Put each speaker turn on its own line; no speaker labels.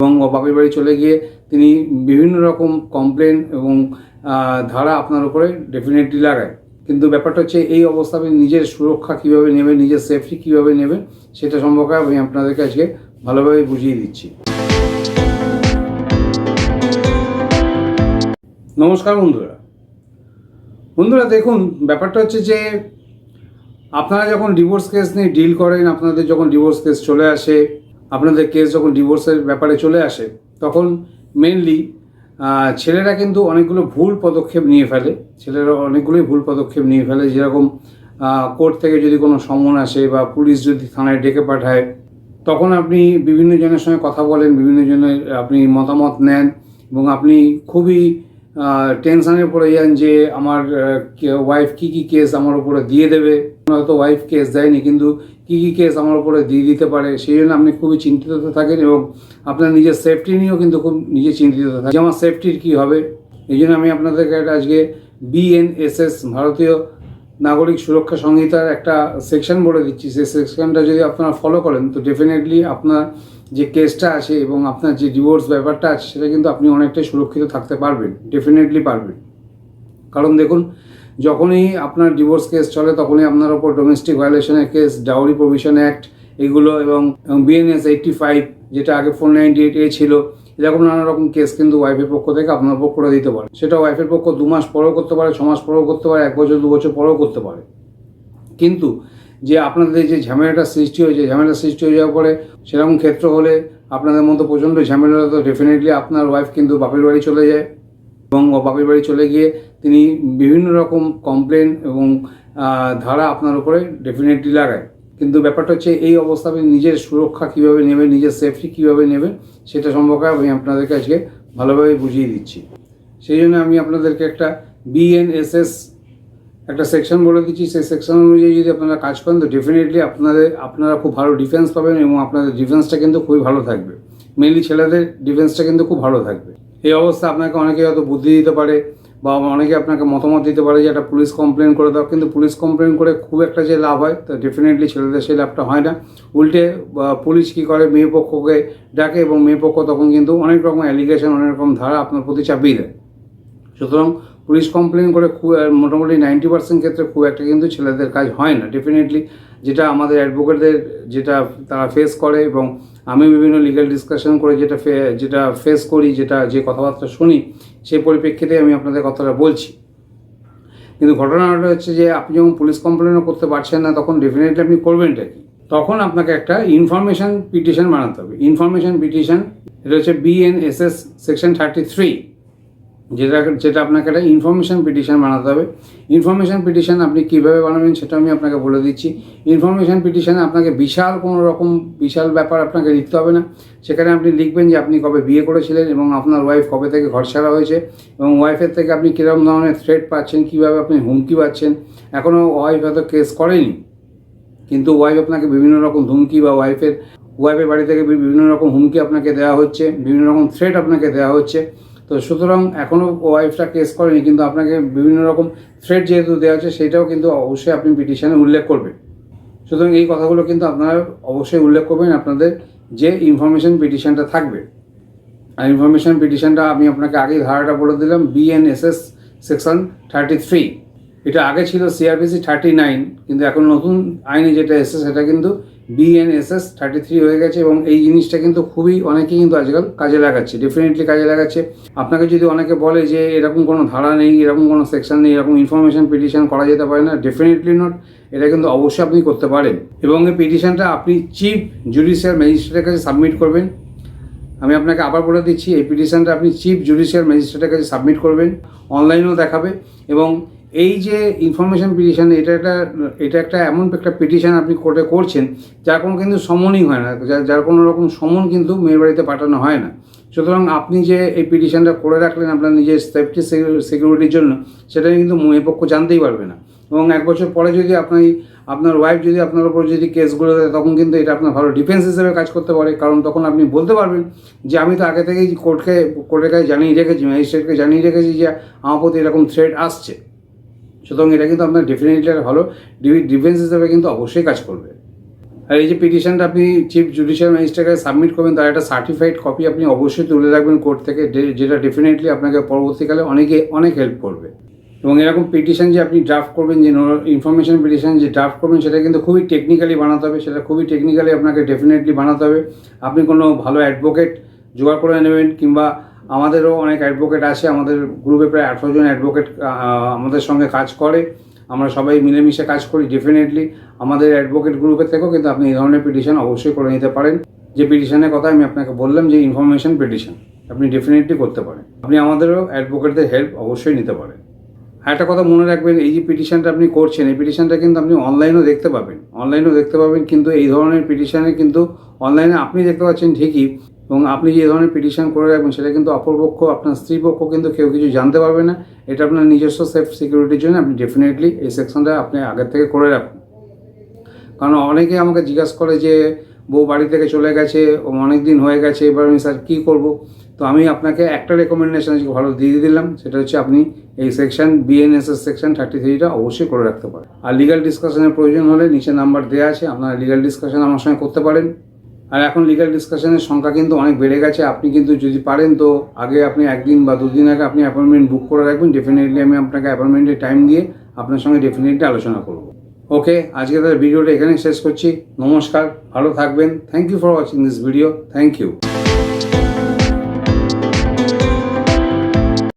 এবং বাপের বাড়ি চলে গিয়ে তিনি বিভিন্ন রকম কমপ্লেন এবং ধারা আপনার উপরে ডেফিনেটলি লাগায়। কিন্তু ব্যাপারটা হচ্ছে এই অবস্থা নিজের সুরক্ষা কীভাবে নেবেন, নিজের সেফটি কীভাবে নেবেন, সেটা সম্পর্কে আমি আপনাদেরকে আজকে ভালোভাবে বুঝিয়ে দিচ্ছি। নমস্কার বন্ধুরা। বন্ধুরা দেখুন, ব্যাপারটা হচ্ছে যে আপনারা যখন ডিভোর্স কেস নিয়ে ডিল করেন, আপনাদের যখন ডিভোর্স কেস চলে আসে আপনাদের কেস যখন ডিভোর্সের ব্যাপারে চলে আসে, তখন মেনলি ছেলেরা কিন্তু অনেকগুলো ভুল পদক্ষেপ নিয়ে ফেলে। ছেলেরা অনেকগুলোই ভুল পদক্ষেপ নিয়ে ফেলে। যেরকম কোর্ট থেকে যদি কোনো সমন আসে বা পুলিশ যদি থানায় ডেকে পাঠায়, তখন আপনি বিভিন্ন জনের সঙ্গে কথা বলেন, বিভিন্ন জনের আপনি মতামত নেন এবং আপনি খুবই টেনশানে পড়ে যান যে আমার ওয়াইফ কি কি কেস আমার উপরে দিয়ে দেবে। হয়তো ওয়াইফ কেস দেয়নি, কিন্তু কী কী কেস আমার উপরে দিয়ে দিতে পারে, সেই জন্য আপনি খুবই চিন্তিত থাকেন এবং আপনার নিজের সেফটি নিয়েও কিন্তু খুব নিজে চিন্তিত থাকেন। আমার সেফটির কী হবে? এই জন্য আমি আপনাদেরকে একটা আজকে বিএনএসএস ভারতীয় নাগরিক সুরক্ষা সংহিতার একটা সেকশন বলে দিচ্ছি। সেই সেকশনটা যদি আপনারা ফলো করেন, তো ডেফিনেটলি আপনার যে কেসটা আছে এবং আপনার যে ডিভোর্স ব্যাপারটা আছে, সেটা কিন্তু আপনি অনেকটাই সুরক্ষিত থাকতে পারবেন ডেফিনেটলি পারবেন। কারণ দেখুন যখনই আপনার ডিভোর্স কেস চলে, তখনই আপনার ওপর ডোমেস্টিক ভায়োলেশনের কেস ডাউরি প্রভিশন অ্যাক্ট এগুলো এবং বিএনএস এইটটি ফাইভ যেটা আগে ফোর নাইনটি এইট এ ছিল, এরকম নানা রকম কেস কিন্তু ওয়াইফের পক্ষ থেকে আপনার পক্ষ করে দিতে পারে। সেটা ওয়াইফের পক্ষ দু মাস পরেও করতে পারে, ছ মাস পরেও করতে পারে, এক বছর, দু বছর পরেও করতে পারে। কিন্তু যে আপনাদের যে ঝামেলাটা সৃষ্টি হয়েছে ঝামেলা সৃষ্টি হয়ে যাওয়ার পরে সেরকম ক্ষেত্র হলে আপনাদের মতো প্রচণ্ড ঝামেলা তো ডেফিনেটলি আপনার ওয়াইফ কিন্তু বাপের বাড়ি চলে যায়। এবং বাপের বাড়ি চলে গিয়ে তিনি বিভিন্ন রকম কমপ্লেন এবং ধারা আপনার উপরে ডেফিনেটলি লাগায়। কিন্তু ব্যাপারটা হচ্ছে এই অবস্থা আপনি নিজের সুরক্ষা কীভাবে নেবেন, নিজের সেফটি কীভাবে নেবেন, সেটা সম্পর্কে আমি আপনাদেরকে আজকে ভালোভাবে বুঝিয়ে দিচ্ছি। সেই জন্য আমি আপনাদেরকে একটা বিএনএসএস একটা সেকশন বলে দিচ্ছি। সেই সেকশন অনুযায়ী যদি আপনারা কাজ করেন, তো ডেফিনেটলি আপনাদের, আপনারা খুব ভালো ডিফেন্স পাবেন এবং আপনাদের ডিফেন্সটা কিন্তু খুবই ভালো থাকবে। মেনলি ছেলেদের ডিফেন্সটা কিন্তু খুব ভালো থাকবে। এই অবস্থা আপনাকে অনেকে হয়তো বুদ্ধি দিতে পারে বা অনেকে আপনাকে মতামত দিতে পারে যে একটা পুলিশ কমপ্লেন করে দাও, কিন্তু পুলিশ কমপ্লেন করে খুব একটা যে লাভ হয়, তা ডেফিনেটলি ছেলেদের সেই লাভটা হয় না। উল্টে পুলিশ কী করে মেয়ে পক্ষকে ডাকে এবং মেয়ে পক্ষ তখন কিন্তু অনেক রকম অ্যালিগেশন অনেক রকম ধারা আপনার প্রতি চাপিয়ে দেয়। সুতরাং পুলিশ কমপ্লেন করে খুব মোটামুটি নাইনটি পার্সেন্ট ক্ষেত্রে খুব একটা কিন্তু ছেলেদের কাজ হয় না। ডেফিনেটলি যেটা আমাদের অ্যাডভোকেটদের যেটা তারা ফেস করে এবং আমি বিভিন্ন লিগ্যাল ডিসকাশন করে যেটা যেটা ফেস করি, যেটা যে কথাবার্তা শুনি, সেই পরিপ্রেক্ষিতে আমি আপনাদের কথাটা বলছি। কিন্তু ঘটনাটা হচ্ছে যে আপনি যখন পুলিশ কমপ্লেনও করতে পারছেন না, তখন ডেফিনেটলি আপনি করবেনটা কি? তখন আপনাকে একটা ইনফরমেশন পিটিশন বানাতে হবে। ইনফরমেশন পিটিশন এটা হচ্ছে বিএনএসএস সেকশন থার্টি থ্রি যেটা যেটা আপনাকে একটা ইনফরমেশন পিটিশন বানাতে হবে। ইনফরমেশন পিটিশান আপনি কীভাবে বানাবেন সেটা আমি আপনাকে বলে দিচ্ছি। ইনফরমেশন পিটিশানে আপনাকে বিশাল কোনো রকম, বিশাল ব্যাপার আপনাকে লিখতে হবে না। সেখানে আপনি লিখবেন যে আপনি কবে বিয়ে করেছিলেন এবং আপনার ওয়াইফ কবে থেকে ঘর ছাড়া হয়েছে এবং ওয়াইফের থেকে আপনি কীরকম ধরনের থ্রেট পাচ্ছেন, কীভাবে আপনি হুমকি পাচ্ছেন। এখনও ওয়াইফ হয়তো কেস করেনি, কিন্তু ওয়াইফ আপনাকে বিভিন্ন রকম ধুমকি বা ওয়াইফের ওয়াইফের বাড়ি থেকে বিভিন্ন রকম হুমকি আপনাকে দেওয়া হচ্ছে, বিভিন্ন রকম থ্রেট আপনাকে দেওয়া হচ্ছে। তো সুতরাং এখনও ওয়াইফটা কেস করেনি, কিন্তু আপনাকে বিভিন্ন রকম থ্রেট যেহেতু দেওয়া হচ্ছে সেটাও কিন্তু অবশ্যই আপনি পিটিশানে উল্লেখ করবেন। সুতরাং এই কথাগুলো কিন্তু আপনারা অবশ্যই উল্লেখ করবেন, আপনাদের যে ইনফরমেশন পিটিশনটা থাকবে। আর ইনফরমেশন পিটিশনটা আমি আপনাকে আগেই ধারাটা বলে দিলাম বিএনএসএস সেকশন থার্টি থ্রি এটা আগে ছিল সিআরপিসি থার্টি নাইন কিন্তু এখন নতুন আইনে যেটা এসেছে, সেটা কিন্তু বিএনএসএস থার্টি থ্রি হয়ে গেছে এবং এই জিনিসটা কিন্তু খুবই অনেকেই কিন্তু আজকাল কাজে লাগাচ্ছে ডেফিনেটলি কাজে লাগাচ্ছে। আপনাকে যদি অনেকে বলে যে এরকম কোনো ধারা নেই, এরকম কোনো সেকশন নেই, এরকম ইনফরমেশন পিটিশন করা যেতে পারে না ডেফিনেটলি নট এটা কিন্তু অবশ্যই আপনি করতে পারেন। এবং এই পিটিশনটা আপনি চিফ জুডিশিয়াল ম্যাজিস্ট্রেটের কাছে সাবমিট করবেন। আমি আপনাকে আবার বলে দিচ্ছি, এই পিটিশনটা আপনি চিফ জুডিশিয়াল ম্যাজিস্ট্রেটের কাছে সাবমিট করবেন। অনলাইনেও দেখাবে এবং এই যে ইনফরমেশন পিটিশন এটা একটা এটা একটা এমন একটা পিটিশন আপনি কোর্টে করছেন, যার কোনো কিন্তু সমনই হয় না, যার- যার কোনো রকম সমন কিন্তু মেয়ের বাড়িতে পাঠানো হয় না। সুতরাং আপনি যে এই পিটিশনটা করে রাখলেন আপনার নিজের সেফটি সিকিউরিটির জন্য, সেটা কিন্তু মেয়ে পক্ষ জানতেই পারবে না। এবং এক বছর পরে যদি আপনি, আপনার ওয়াইফ যদি আপনার উপর যদি কেসগুলো দেয়, তখন কিন্তু এটা আপনার ভালো ডিফেন্স হিসেবে কাজ করতে পারে। কারণ তখন আপনি বলতে পারবেন যে, আমি তো আগে থেকেই কোর্টকে কোর্টের কাছে জানিয়ে রেখেছি ম্যাজিস্ট্রেটকে জানিয়ে রেখেছি যে, আমার প্রতি এরকম থ্রেট আসছে। সুতরাং এটা কিন্তু আপনার ডেফিনেটলি একটা ভালো ডিফেন্স হিসেবে কিন্তু অবশ্যই কাজ করবে। আর এই যে পিটিশনটা আপনি চিফ জুডিশিয়াল ম্যাজিস্ট্রেটকে সাবমিট করবেন, তার একটা সার্টিফাইড কপি আপনি অবশ্যই তুলে রাখবেন কোর্ট থেকে যেটা ডেফিনেটলি আপনাকে পরবর্তীকালে অনেকে, অনেক হেল্প করবে। এবং এরকম পিটিশন যে আপনি ড্রাফট করবেন, যে ইনফরমেশন পিটিশন যে ড্রাফট করবেন, সেটা কিন্তু খুবই টেকনিক্যালি বানাতে হবে, সেটা খুবই টেকনিক্যালি আপনাকে ডেফিনেটলি বানাতে হবে। আপনি কোনো ভালো অ্যাডভোকেট জোগাড় করে নেবেন, কিংবা আমাদেরও অনেক অ্যাডভোকেট আছে আমাদের গ্রুপে প্রায় আঠারো জন অ্যাডভোকেট আমাদের সঙ্গে কাজ করে। আমরা সবাই মিলেমিশে কাজ করি ডেফিনেটলি আমাদের অ্যাডভোকেট গ্রুপের থেকেও কিন্তু আপনি এই ধরনের পিটিশন অবশ্যই করে নিতে পারেন। যে পিটিশনের কথা আমি আপনাকে বললাম, যে ইনফরমেশন পিটিশন আপনি ডেফিনেটলি করতে পারেন। আপনি আমাদেরও অ্যাডভোকেটদের হেল্প অবশ্যই নিতে পারেন। একটা কথা মনে রাখবেন, এই যে পিটিশনটা আপনি করছেন, এই পিটিশনটা কিন্তু আপনি অনলাইনেও দেখতে পাবেন। অনলাইনেও দেখতে পাবেন, কিন্তু এই ধরনের পিটিশনে কিন্তু অনলাইনে আপনি দেখতে পাচ্ছেন ঠিকই। এবং আপনি যে ধরনের পিটিশন করে রাখবেন, সেটা কিন্তু অপরপক্ষ আপনার স্ত্রী পক্ষ কিন্তু কেউ কিছু জানতে পারবে না। এটা আপনার নিজস্ব সেফ সিকিউরিটির জন্য আপনি ডেফিনেটলি এই সেকশনটা আপনি আগের থেকে করে রাখুন। কারণ অনেকে আমাকে জিজ্ঞাসা করে যে, বউ বাড়ি থেকে চলে গেছে, ও অনেক দিন হয়ে গেছে, এবার আমি স্যার কী করব? তো আমি আপনাকে একটা রেকমেন্ডেশন আজকে ভালো দিয়ে দিলাম, সেটা হচ্ছে আপনি এই সেকশন বিএনএসএস সেকশন থার্টি থ্রিটা অবশ্যই করে রাখতে পারেন। আর লিগাল ডিসকাশনের প্রয়োজন হলে নিচে নাম্বার দেওয়া আছে, আপনারা লিগাল ডিসকাশন আমার সঙ্গে করতে পারেন। আর এখন লিগাল ডিসকাশনের সংখ্যা কিন্তু অনেক বেড়ে গেছে। আপনি কিন্তু যদি পারেন তো আগে আপনি একদিন বা দুদিন আগে আপনি অ্যাপয়েন্টমেন্ট বুক করে রাখবেন। ডেফিনেটলি আমি আপনাকে অ্যাপয়েন্টমেন্টের টাইম দিয়ে আপনার সঙ্গে ডেফিনেটলি আলোচনা করব। ওকে আজকে তার ভিডিওটা এখানে শেষ করছি। নমস্কার, ভালো থাকবেন। Thank you for watching this video thank you